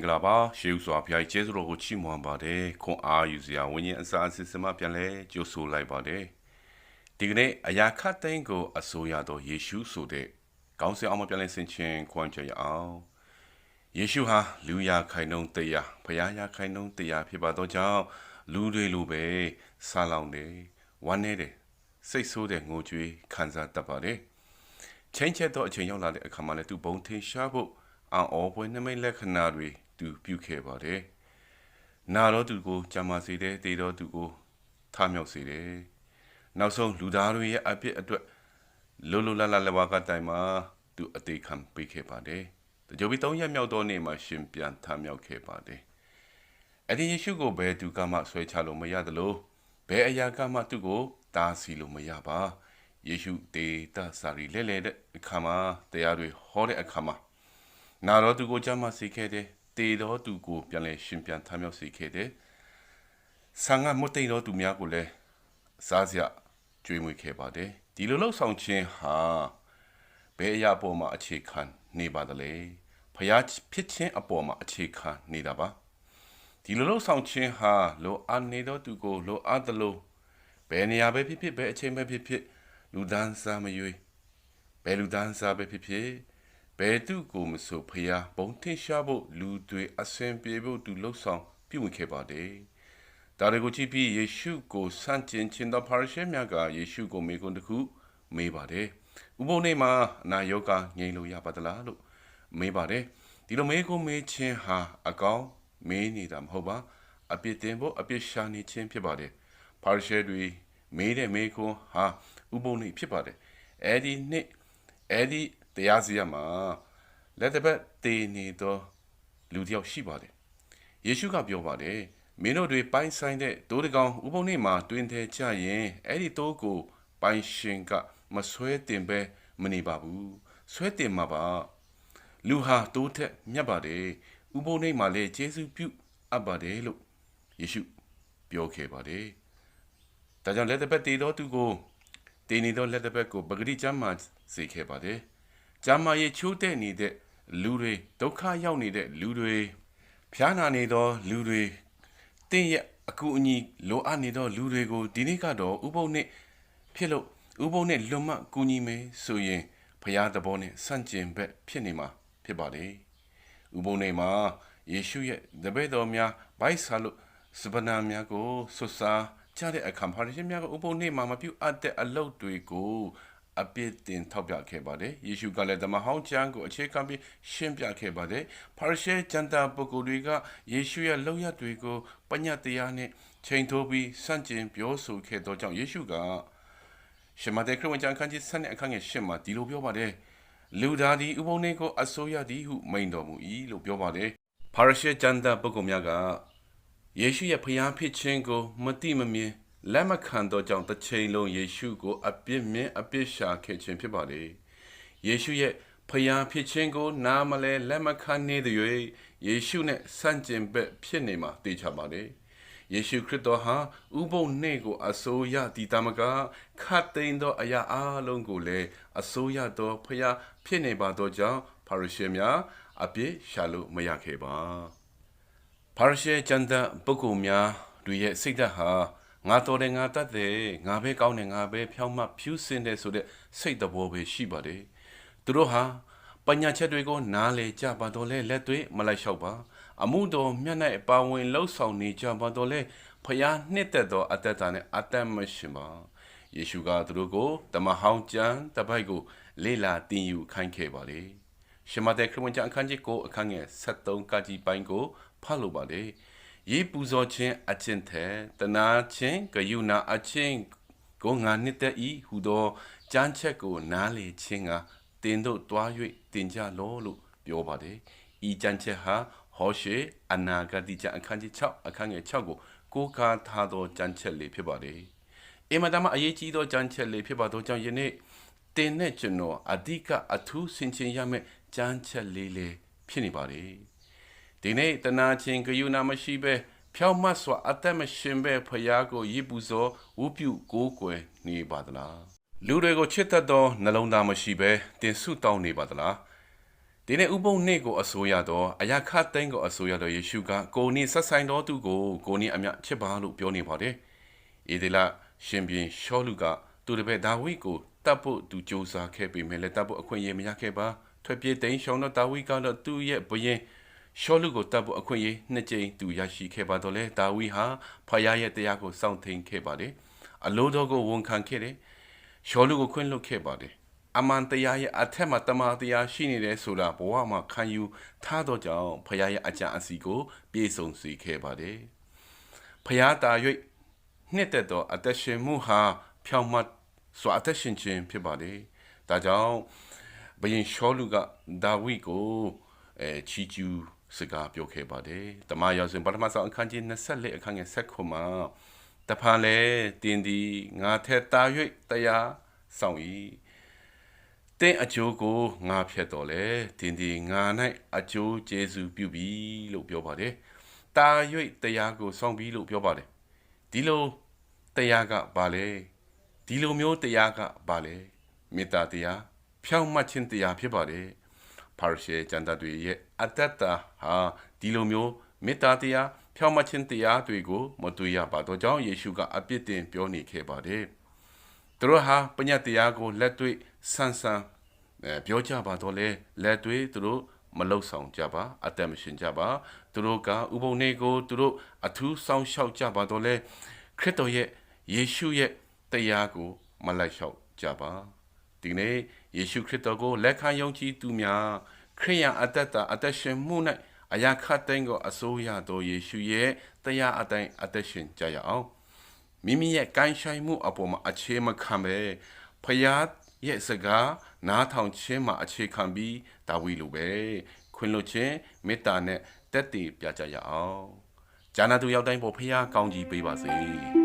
လည်းမင်္ဂလာပါရှေးဥစွာဖျားကြီးကျေးဇူးတော်ကိုချီးမွမ်းပါတယ်ခွန်အားယူစရာဝိညာဉ်အစာအစစ်စမပြန်လဲကြိုဆိုလိုက်ပါတယ်ဒီကနေ့အရာခတ်သိမ်းကိုအစိုးရတော်ယေရှုဆိုတဲ့ကောင်းစင်အောင်မပြန်လဲဆင်ခြင်ခွန်ကြရအောင်ယေရှုဟာလူရခိုင်နှုံးတရားဖျားရခိုင်နှုံးတရားဖြစ်ပါတော့ကြောင့်လူတွေလိုပဲဆာလောင်တယ်ဝမ်းနေတယ်စိတ်ဆိုးတဲ့ငိုကြွေးခံစားတတ်ပါတယ်ချင်းချက်တော့အချိန်ရောက်လာတဲ့အခါမှာလည်းသူဘုံထင်ရှားဖို့အံ့ဩပွဲနမိတ်လက္ခဏာတွေ သူပြုခဲ့ပါတယ်။နာတော့သူကိုကြံမာစေတယ်တေတော့သူကိုထမြောက်စေတယ်။နောက်ဆုံးလူသားတွေရဲ့အပြစ်အတွက်လိုလိုလာလာလဘကတိုင်မှာသူအသေးခံပေးခဲ့ပါတယ်။တကြိုပြီး၃ရက်မြောက်သောနေ့မှာရှင်ပြန်ထမြောက်ခဲ့ပါတယ်။အဲ့ဒီယေရှုကိုဘယ်သူကမှဆွဲချလို့မရသလိုဘယ်အရာကမှသူ့ကိုတားဆီးလို့မရပါ။ယေရှုတေတစာရီလဲလဲတဲ့အခါမှာတရားတွေဟောတဲ့အခါမှာနာတော်သူကိုကြမ်းမစေခဲ့တယ် တေတော်သူကိုပြန်လဲရှင်ပြန်ထမြောက်စေခဲ့တယ်ဆံငါမတ်တိန်တော်သူများကိုလည်းစားစရာကြွေးမွေခဲ့ပါတယ်ဒီလိုလှုပ်ဆောင်ခြင်းဟာဘယ်အရာပေါ်မှာအခြေခံနေပါသလဲဖျားဖြစ်ခြင်းအပေါ်မှာအခြေခံနေတာပါဒီလိုလှုပ်ဆောင်ခြင်းဟာလိုအပ်နေတော်သူကိုလိုအပ်သလိုဘယ်နေရာပဲဖြစ်ဖြစ်ဘယ်အချိန်ပဲဖြစ်ဖြစ်လူဒန်းစားမရွေးဘယ်လူဒန်းစားပဲဖြစ်ဖြစ် ဘယ်သူကိုမဆိုဖျားဘုံထင်ရှားဖို့လူတွေအစင်ပြေဖို့သူလှုပ်ဆောင်ပြုဝင်ခဲ့ပါတယ်။ဒါတွေကိုကြည့်ပြီးယေရှုကိုစန့်ကျင်ခြင်းသောဖာရရှဲများကယေရှုကိုမေခွန်းတစ်ခုမေးပါတယ်။ဥပုံနေ့မှာအနာယောဂငြိမ်လို့ရပါသလားလို့မေးပါတယ်။ဒီလိုမေးခွန်းမေးခြင်းဟာအကောင်မေးနေတာမဟုတ်ပါအပြစ်တင်ဖို့အပြစ်ရှာနေခြင်းဖြစ်ပါတယ်။ဖာရရှဲတွေမေးတဲ့မေးခွန်းဟာဥပုံနေ့ဖြစ်ပါတယ်။အဲဒီနှစ်အဲဒီတရားစီရင်မှာလက်တစ်ပတ်တည်နေသော လူတစ်ယောက်ရှိပါတယ်ယေရှုကပြောပါတယ်မင်းတို့တွေပိုင်းဆိုင်တဲ့တိုးတကောင်ဥပုံနေ့မှာတွင်ထဲချရင်အဲ့ဒီတိုးကို ပိုင်ရှင်ကမဆွဲတင်ပဲမနေပါဘူးဆွဲတင်မှာပါလူဟာတိုးထက်မြတ်ပါတယ်ဥပုံနေ့မှာလေယေရှုပြုအပ်ပါတယ်လို့ယေရှုပြောခဲ့ပါတယ်ဒါကြောင့်လက်တစ်ပတ်တည်တော်သူကိုတည်နေသောလက်တစ်ပတ်ကိုပဂရိကျမ်းမှာစေခဲ့ပါတယ် ကျမ်းမာရေးချိုးတဲ့နေတဲ့လူတွေဒုက္ခရောက်နေတဲ့လူတွေဖျားနာနေသောလူတွေတင့်ရဲ့အကူအညီလိုအပ်နေသောလူတွေကိုဒီနေ့ကတော့ဥပုံနဲ့ဖြစ်လို့ဥပုံနဲ့လွန်မကူညီမယ်ဆိုရင်ဖျားသဘောနဲ့ဆန့်ကျင်ဘက်ဖြစ်နေမှာဖြစ်ပါလေဥပုံနဲ့မှာယေရှုရဲ့တပည့်တော်များဘိုက်ဆာလို့စပနာများကိုဆွဆာကြတဲ့အခါဖာရရှင်များကဥပုံနဲ့မှာမပြုတ်အပ်တဲ့အလုပ်တွေကို အပြစ်တင်ထောက်ပြခဲ့ပါတယ်ယေရှုကလည်းဓမ္မဟောင်းကျမ်းကိုအခြေခံပြီးရှင်းပြခဲ့ပါတယ်ဖာရရှဲကျမ်းသာပုဂ္ဂိုလ်တွေကယေရှုရဲ့လောက်ရတွေကိုပညတ်တရားနဲ့ချိန်ထိုးပြီးစန့်ကျင်ပြောဆိုခဲ့သောကြောင့်ယေရှုကရှမတဲ့ခရစ်ဝင်ကျမ်းခန်းကြီး7နဲ့အခန်းငယ်8မှာဒီလိုပြောပါတယ်လူသားသည်ဥပုံနေကိုအစိုးရသည်ဟုမိန်တော်မူ၏လို့ပြောပါတယ်ဖာရရှဲကျမ်းသာပုဂ္ဂိုလ်များကယေရှုရဲ့ဖျားဖြစ်ခြင်းကိုမတိမမြင် လက်မခံသောကြောင့်တစ်ချိန်လုံးယေရှုကို အပြစ်မြင်အပြစ်ရှာခဲ့ခြင်းဖြစ်ပါလေယေရှုရဲ့ဖျားဖြစ်ခြင်းကို နားမလဲလက်မခံနေတဲ့၍ယေရှုနဲ့ဆန့်ကျင်ဘက်ဖြစ်နေမှာသိချပါလေယေရှုခရစ်တော်ဟာဥပုံနှင့်ကို အစိုးရတည်တမကခတ်သိမ်းသောအရာအလုံးကိုလည်းအစိုးရသောဖျားဖြစ်နေပါသောကြောင့်ဖာရရှေများအပြစ်ရှာလို့မရခဲ့ပါဖာရရှေကျမ်းတဲ့ပုဂ္ဂိုလ်များတို့ရဲ့စိတ်ဓာတ်ဟာ ငါတော်တယ်ငါတတ်တယ်ငါပဲကောင်းတယ်ငါပဲဖြောင်းမှဖြူးစင်တယ်ဆိုတဲ့စိတ်တဘောပဲရှိပါတယ်သူတို့ဟာပညာချက်တွေကိုနားလေကြပါတော့လဲလက်တွေမလိုက်လျှောက်ပါ အမှုတော်မျက်နှာပါဝင်လှုပ်ဆောင်နေကြပါတော့လဲဖျားနှစ်သက်သောအတ္တတာနဲ့အတ္တမရှင်ပါယေရှုကသူတို့ကိုတမဟောင်းကျမ်းတပိုက်ကို လေလာတင်ယူခိုင်းခဲ့ပါလေရှမတဲ့ခရစ်ဝင်ကျမ်းအခန်းကြီးကိုအခန်းငယ်73ကကြီးပိုင်းကိုဖတ်လို့ပါလေ ရေးပူဇော်ခြင်းအချင်းတဲ့တနာခြင်းဂယုဏအချင်းကိုငါနှစ်သက်ဤဟူသောကြမ်းချက်ကိုနားလေခြင်းကတင်တို့တွား၍တင်ကြလောလို့ပြောပါတယ်ဤကြမ်းချက်ဟာဟောရှေအနာဂတိကျအခန်းကြီး6အခန်းငယ်6ကိုကိုးကားထားသောကြမ်းချက်လေးဖြစ်ပါတယ်အင်မတန်မှအရေးကြီးသောကြမ်းချက်လေးဖြစ်ပါသောကြောင့်ယနေ့တင်နဲ့ကျွန်တော်အဓိကအထူးဆင်ခြင်ရမယ့်ကြမ်းချက်လေးလေးဖြစ်နေပါတယ် ဒီနေ့တနာချင်းဂယုဏမရှိပဲဖြောင်းမတ်စွာအသက်မရှင်ပဲဖျားကိုရည်ပူဇော်ဝုပြုကိုးကွယ်နေပါသလားလူတွေကိုချစ်တတ်သောနှလုံးသားမရှိပဲတင်ဆုတောင်းနေပါသလားဒီနေ့ဥပုံနေ့ကိုအစိုးရတော့အရာခတ်သိန်းကိုအစိုးရတော့ယေရှုကကိုနေဆက်ဆိုင်တော်သူကိုကိုနေအမြချစ်ပါလို့ပြောနေပါတယ်။ဧဒီလရှင်ပြန်ရှောလူကသူတပည့်ဒါဝိကိုတတ်ဖို့သူစ조사ခဲ့ပေမဲ့လည်းတတ်ဖို့အခွင့်အရေးမရခဲ့ပါ။ထွက်ပြေးတိန်ရှောင်းတော့ဒါဝိကတော့သူ့ရဲ့ဘရင် ရှောလူကိုတတ်ဖို့အခွင့်အရေးနှစ်ကြိမ်သူရရှိခဲ့ပါတော့လေဒါဝိဟာဖယားရဲ့တရားကိုစောင့်သိမ်းခဲ့ပါတယ်။အလိုတော်ကိုဝန်ခံခဲ့တယ်။ရှောလူကိုခွင့်လွှတ်ခဲ့ပါတယ်။အမှန်တရားရဲ့အထက်မှာတမန်တရားရှိနေတယ်ဆိုတာဘဝမှာခံယူထားတော့ကြောင့်ဖခင်ရဲ့အကြံအစီကိုပြေဆုံးစေခဲ့ပါတယ်။ဖခင်တာ၍နှစ်သက်သောအသက်ရှင်မှုဟာဖြောင့်မတ်စွာအသက်ရှင်ခြင်းဖြစ်ပါတယ်။ဒါကြောင့်ဘယင်ရှောလူကဒါဝိကိုအဲချီကျူး စကားပြောခဲ့ပါတယ်။တမန်ရောက်စဉ်ပထမဆုံးအခန်းကြီး24အခန်းငယ်7ခုမှာတဖန်လေတင်းဒီငါထက်တာ၍တရားဆောင်၏တင်းအကျိုးကိုငါဖြတ်တော်လေတင်းဒီငါ၌အကျိုးကျေးဇူးပြုပြီလို့ပြောပါတယ်။တာ၍တရားကိုဆောင်ပြီလို့ပြောပါတယ်။ဒီလိုတရားကဘာလဲဒီလိုမျိုးတရားကဘာလဲမေတ္တာတရားဖြောင့်မတ်ခြင်းတရားဖြစ်ပါတယ်။ ပါရရှေကျန်တာတွေရဲ့အတ္တတာဟာဒီလိုမျိုးမေတ္တာတရားဖြောင့်မတ်ခြင်းတရားတွေကိုမတွေ့ရပါတော့ကြောင့်ယေရှုကအပြစ်တင်ပြောနေခဲ့ပါတယ်။သူတို့ဟာပညတ်တရားကိုလက်တွေ့ဆန်းဆန်းအဲပြောကြပါတော့လေလက်တွေ့သူတို့မလုံဆောင်ကြပါအသက်မရှင်ကြပါသူတို့ကဥပုံနေကိုသူတို့အထူးဆောင်ရှောက်ကြပါတော့လေခရစ်တော်ရဲ့ယေရှုရဲ့တရားကိုမလိုက်လျှောက်ကြပါ ဒီနေ့ယေရှုခရစ်တော်ကိုလက်ခံယုံကြည်သူများခရိယံအတ္တတာအသက်ရှင်မှု၌အရာခတ်တဲ့ကိုအစိုးရတော်ယေရှုရဲ့တရားအတိုင်းအသက်ရှင်ကြရအောင်မိမိရဲ့ကိုင်းဆိုင်မှုအပေါ်မှာအခြေမခံပဲဖယားရဲ့စကားနားထောင်ခြင်းမှာအခြေခံပြီးဒါဝိလိုပဲခွင့်လွှတ်ခြင်းမေတ္တာနဲ့တက်တည်ပြကြရအောင်ဂျာနာသူရောက်တိုင်းပေါ်ဖယားကောင်းကြီးပေးပါစေ